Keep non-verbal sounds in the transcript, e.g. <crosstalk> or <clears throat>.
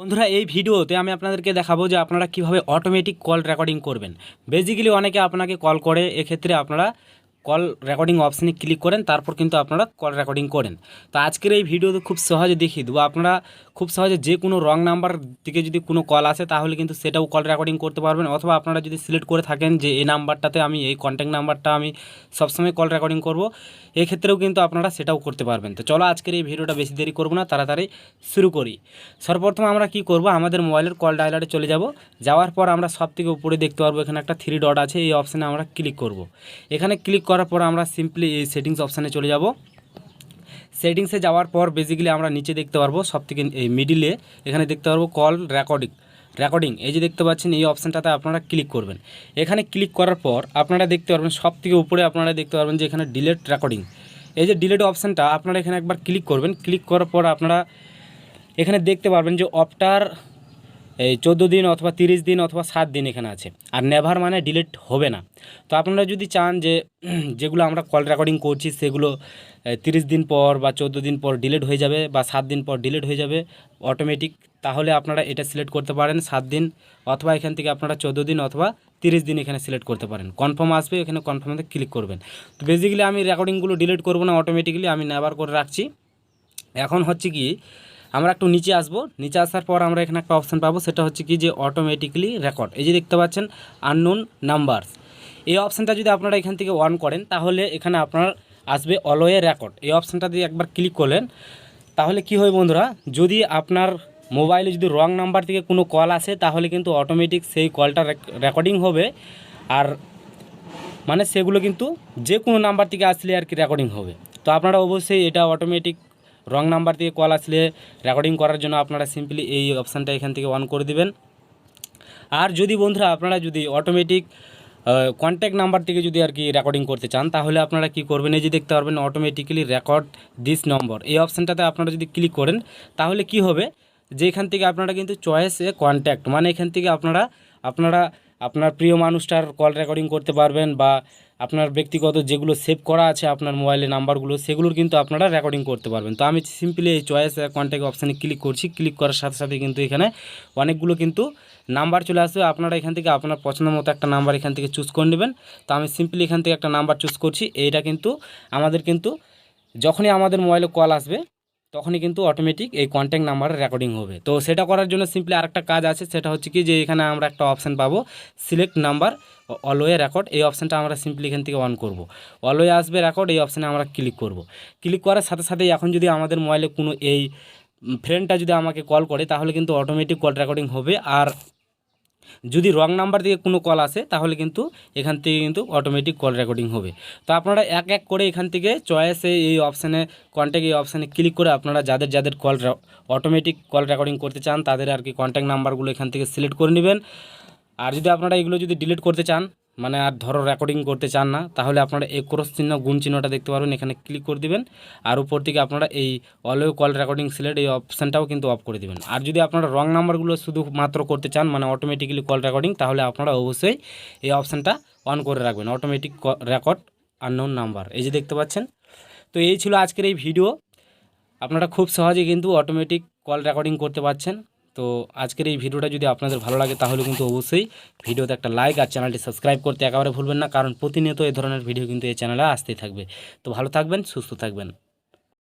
বন্ধুরা, এই ভিডিওতে আমি আপনাদেরকে দেখাবো যে আপনারা কীভাবে অটোমেটিক কল রেকর্ডিং করবেন। বেসিক্যালি অনেকে আপনাকে কল করে, এক্ষেত্রে আপনারা কল রেকর্ডিং অপশানে ক্লিক করেন, তারপর কিন্তু আপনারা কল রেকর্ডিং করেন। তো আজকের এই ভিডিওতে খুব সহজে দেখিয়ে দেবো। আপনারা খুব সহজে যে কোনো রং নাম্বার থেকে যদি কোনো কল আসে, তাহলে কিন্তু সেটাও কল রেকর্ডিং করতে পারবেন। অথবা আপনারা যদি সিলেক্ট করে থাকেন যে এই নাম্বারটাতে আমি, এই কন্ট্যাক্ট নাম্বারটা আমি সবসময় কল রেকর্ডিং করব, এক্ষেত্রেও কিন্তু আপনারা সেটাও করতে পারবেন। তো চলো আজকের এই ভিডিওটা বেশি দেরি করব না, তাড়াতাড়ি শুরু করি। সর্বপ্রথম আমরা কি করব? আমাদের মোবাইলের কল ডায়লারে চলে যাব। যাওয়ার পর আমরা সব থেকে উপরে দেখতে পারব, এখানে একটা থ্রি ডট আছে, এই অপশানে আমরা ক্লিক করব। এখানে ক্লিক করার পর আমরা সিম্পলি এই সেটিংস অপশানে চলে যাব। সেটিংসে যাওয়ার পর বেসিক্যালি আমরা নিচে দেখতে পারব সব থেকে এই মিডিলে এখানে দেখতে পারব কল রেকর্ডিং রেকর্ডিং এই যে দেখতে পাচ্ছেন, এই অপশানটাতে আপনারা ক্লিক করবেন। এখানে ক্লিক করার পর আপনারা দেখতে পারবেন সব থেকে উপরে আপনারা দেখতে পারবেন যে এখানে ডিলেট রেকর্ডিং এই যে ডিলেট অপশানটা আপনারা এখানে একবার ক্লিক করবেন। ক্লিক করার পর আপনারা এখানে দেখতে পারবেন যে অফটার এই চোদ্দ দিন অথবা তিরিশ দিন অথবা সাত দিন এখানে আছে। আর নেভার মানে ডিলিট হবে না। তো আপনারা যদি চান যে, <clears throat> যেগুলো আমরা কল রেকর্ডিং করছি সেগুলো তিরিশ দিন পর বা চোদ্দ দিন পর ডিলিট হয়ে যাবে বা সাত দিন পর ডিলিট হয়ে যাবে অটোমেটিক তাহলে আপনারা এটা সিলেক্ট করতে পারেন সাত দিন অথবা এখান থেকে আপনারা চোদ্দ দিন অথবা তিরিশ দিন এখানে সিলেক্ট করতে পারেন। কনফার্ম আসবে, এখানে কনফার্মে ক্লিক করবেন। তো বেসিক্যালি আমি রেকর্ডিংগুলো ডিলিট করব না অটোমেটিক্যালি আমি নেভার করে রাখছি। এখন হচ্ছে কি আমরা একটু নিচে আসব। নিচে আসার পর আমরা এখানে একটা অপশান পাবো, সেটা হচ্ছে কি যে অটোমেটিক্যালি রেকর্ড এই যে দেখতে পাচ্ছেন আননোন নাম্বারস এই অপশানটা যদি আপনারা এখান থেকে অন করেন, তাহলে এখানে আপনার আসবে অলওয়ে রেকর্ড এই অপশানটা দিয়ে একবার ক্লিক করলেন, তাহলে কি হয় বন্ধুরা? যদি আপনার মোবাইলে যদি রং নাম্বার থেকে কোনো কল আসে, তাহলে কিন্তু অটোমেটিক সেই কলটা রেকর্ডিং হবে। আর মানে সেগুলো কিন্তু যে কোনো নাম্বার থেকে আসলে আর কি রেকর্ডিং হবে। তো আপনারা অবশ্যই এটা অটোমেটিক রং নাম্বার থেকে কল আসলে রেকর্ডিং করার জন্য আপনারা সিম্পলি এই অপশানটা এখান থেকে অন করে দেবেন। আর যদি বন্ধুরা আপনারা যদি অটোমেটিক কন্ট্যাক্ট নাম্বার থেকে যদি আর কি রেকর্ডিং করতে চান, তাহলে আপনারা কি করবেন? এই যে দেখতে পারবেন অটোমেটিক্যালি রেকর্ড দিস নম্বর এই অপশানটাতে আপনারা যদি ক্লিক করেন, তাহলে কি হবে? যে এখান থেকে আপনারা কিন্তু চয়েসে কন্ট্যাক্ট মানে এখান থেকে আপনারা আপনারা আপনার প্রিয় মানুষটার কল রেকর্ডিং করতে পারবেন বা আপনার ব্যক্তিগত যেগুলো সেভ করা আছে আপনার মোবাইলে নাম্বারগুলো সেগুলোর কিন্তু আপনারা রেকর্ডিং করতে পারবেন। তো আমি সিম্পলি এই চয়েস কন্ট্যাক্ট অপশানে ক্লিক করছি। ক্লিক করার সাথে সাথে কিন্তু এখানে অনেকগুলো কিন্তু নাম্বার চলে আসবে। আপনারা এখান থেকে আপনার পছন্দ মতো একটা নাম্বার এখান থেকে চুজ করে নেবেন। তো আমি সিম্পলি এখান থেকে একটা নাম্বার চুজ করছি। এইটা কিন্তু আমাদের কিন্তু, যখনই আমাদের মোবাইলে কল আসবে তখনই কিন্তু অটোমেটিক এই কন্ট্যাক্ট নাম্বারে রেকর্ডিং হবে। তো সেটা করার জন্য সিম্পলি আরেকটা কাজ আছে, সেটা হচ্ছে কি যে এখানে আমরা একটা অপশান পাবো সিলেক্ট নাম্বার অলওয়ে রেকর্ড এই অপশানটা আমরা সিম্পলি এখান থেকে অন করব। অলওয়ে আসবে রেকর্ড এই অপশানে আমরা ক্লিক করব। ক্লিক করার সাথে সাথে এখন যদি আমাদের মোবাইলে কোনো এই ফ্রেন্ডটা যদি আমাকে কল করে, তাহলে কিন্তু অটোমেটিক কল রেকর্ডিং হবে। আর যদি রং নাম্বার দিয়ে কোনো কল আসে, তাহলে কিন্তু এখান থেকে কিন্তু অটোমেটিক কল রেকর্ডিং হবে। তো আপনারা এক এক করে এখান থেকে চয়েসে এই অপশানে কন্ট্যাক্ট এই অপশানে ক্লিক করে আপনারা যাদের যাদের কল অটোমেটিক কল রেকর্ডিং করতে চান, তাদের আর কি কন্ট্যাক্ট নাম্বারগুলো এখান থেকে সিলেক্ট করে নেবেন। আর যদি আপনারা এগুলো যদি ডিলিট করতে চান মানে আর ধরো রেকর্ডিং করতে চান না, তাহলে আপনারা এই ক্রস চিহ্ন, গুণ চিহ্নটা দেখতে পারবেন, এখানে ক্লিক করে দিবেন, আর উপর থেকে আপনারা এই অলওয়ে কল রেকর্ডিং সিলেক্ট এই অপশানটাও কিন্তু অফ করে দিবেন। আর যদি আপনারা রং নাম্বারগুলো শুধু মাত্র করতে চান মানে অটোমেটিক্যালি কল রেকর্ডিং তাহলে আপনারা অবশ্যই এই অপশানটা অন করে রাখবেন অটোমেটিক রেকর্ড আননোন নাম্বার এই যে দেখতে পাচ্ছেন, তো এই ছিল আজকের এই ভিডিও আপনারা খুব সহজে কিন্তু অটোমেটিক কল রেকর্ডিং করতে পারছেন। তো আজকের এই ভিডিওটা যদি আপনাদের ভালো লাগে, তাহলে কিন্তু অবশ্যই ভিডিওতে একটা লাইক আর চ্যানেলটি সাবস্ক্রাইব করতে একেবারে ভুলবেন না, কারণ প্রতিনিয়ত এই ধরনের ভিডিও কিন্তু এই চ্যানেলে আসতেই থাকবে। তো ভালো থাকবেন, সুস্থ থাকবেন।